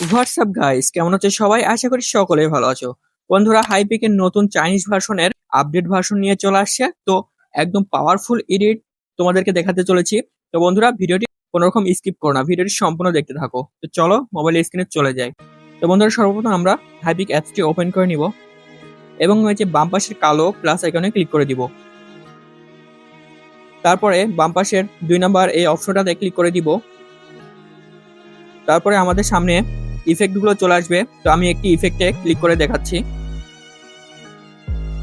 WhatsApp guys কেমন আছো সবাই? আশা করি সকলেই ভালো আছো। বন্ধুরা হাইপিকের নতুন চাইনিজ ভার্সনের আপডেট ভার্সন নিয়ে চলে আসছে। তো একদম পাওয়ারফুল এডিট তোমাদেরকে দেখাতে চলেছি। তো বন্ধুরা, ভিডিওটি কোনো রকম স্কিপ করো না। ভিডিওটি সম্পূর্ণ দেখতে থাকো। তো চলো মোবাইল স্ক্রিনে চলে যাই। তো বন্ধুরা, সর্বপ্রথম আমরা হাইপিক অ্যাপসটি ওপেন করে নিব এবং যে বাম পাশের কালো প্লাস আইকনে ক্লিক করে দিব। তারপরে বাম পাশের দুই নাম্বার এই অপশনটাতে ক্লিক করে দিব। তারপরে আমাদের সামনে ইফেক্টগুলো চলে আসবে। তো আমি একটি ইফেক্টে ক্লিক করে দেখাচ্ছি।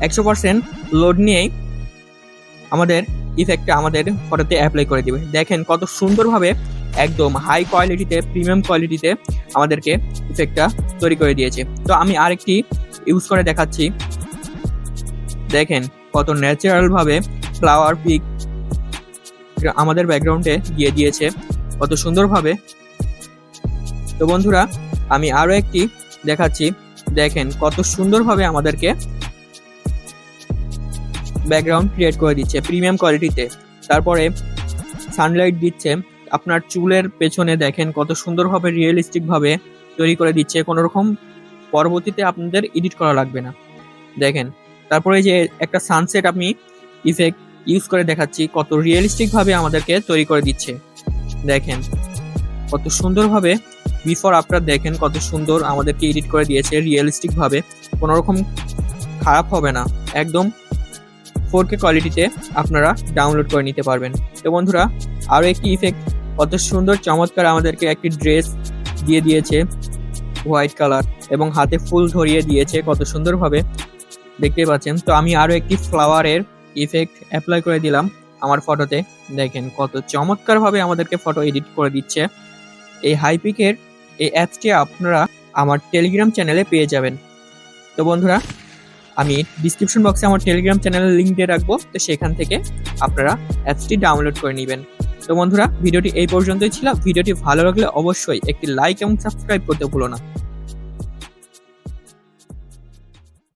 একশো পার্সেন্ট লোড নিয়েই আমাদের ইফেক্টটা আমাদের ফটোতে অ্যাপ্লাই করে দিবে। দেখেন কত সুন্দরভাবে একদম হাই কোয়ালিটিতে প্রিমিয়াম কোয়ালিটিতে আমাদেরকে ইফেক্টটা তৈরি করে দিয়েছে। তো আমি আরেকটি ইউজ করে দেখাচ্ছি। দেখেন কত ন্যাচারাল ভাবে ফ্লাওয়ার পিক আমাদের ব্যাকগ্রাউন্ডে দিয়ে দিয়েছে। কত সুন্দরভাবে। তো বন্ধুরা আমি আরও একটি দেখাচ্ছি। দেখেন কত সুন্দরভাবে আমাদেরকে ব্যাকগ্রাউন্ড ক্রিয়েট করে দিচ্ছে প্রিমিয়াম কোয়ালিটিতে তারপরে সানলাইট দিচ্ছে, আপনার চুলের পেছনে দেখেন কত সুন্দরভাবে রিয়েলিস্টিক ভাবে তৈরি করে দিচ্ছে কোনো রকম পরবর্তীতে আপনাদের এডিট করা লাগবে না। দেখেন, তারপরে যে একটা সানসেট আমি ইফেক্ট ইউজ করে দেখাচ্ছি, কত রিয়েলিস্টিক ভাবে আমাদেরকে তৈরি করে দিচ্ছে। দেখেন, কত সুন্দরভাবে বিফোর আফটার দেখেন কত সুন্দর আমাদেরকে এডিট করে দিয়েছে রিয়েলিস্টিক ভাবে কোনো রকম খারাপ হবে না। একদম ফোর কে কোয়ালিটিতে আপনারা ডাউনলোড করে নিতে পারবেন। তো বন্ধুরা, আরও একটি ইফেক্ট কত সুন্দর, চমৎকার আমাদেরকে একটি ড্রেস দিয়ে দিয়েছে হোয়াইট কালার এবং হাতে ফুল ধরিয়ে দিয়েছে কত সুন্দরভাবে। দেখতে পাচ্ছেন? তো আমি আরও একটি ফ্লাওয়ারের ইফেক্ট অ্যাপ্লাই করে দিলাম আমার ফটোতে দেখেন কত চমৎকারভাবে আমাদেরকে ফটো এডিট করে দিচ্ছে। এই হাইপিকের এই অ্যাপসটি আপনারা আমার টেলিগ্রাম চ্যানেলে পেয়ে যাবেন। তো বন্ধুরা, আমি ডিসক্রিপশন বক্সে আমার টেলিগ্রাম চ্যানেলের লিঙ্ক দিয়ে রাখব, তো সেখান থেকে আপনারা অ্যাপসটি ডাউনলোড করে নেবেন। তো বন্ধুরা, ভিডিওটি এই পর্যন্তই ছিল। ভিডিওটি ভালো লাগলে অবশ্যই একটি লাইক এবং সাবস্ক্রাইব করতে ভুলো না।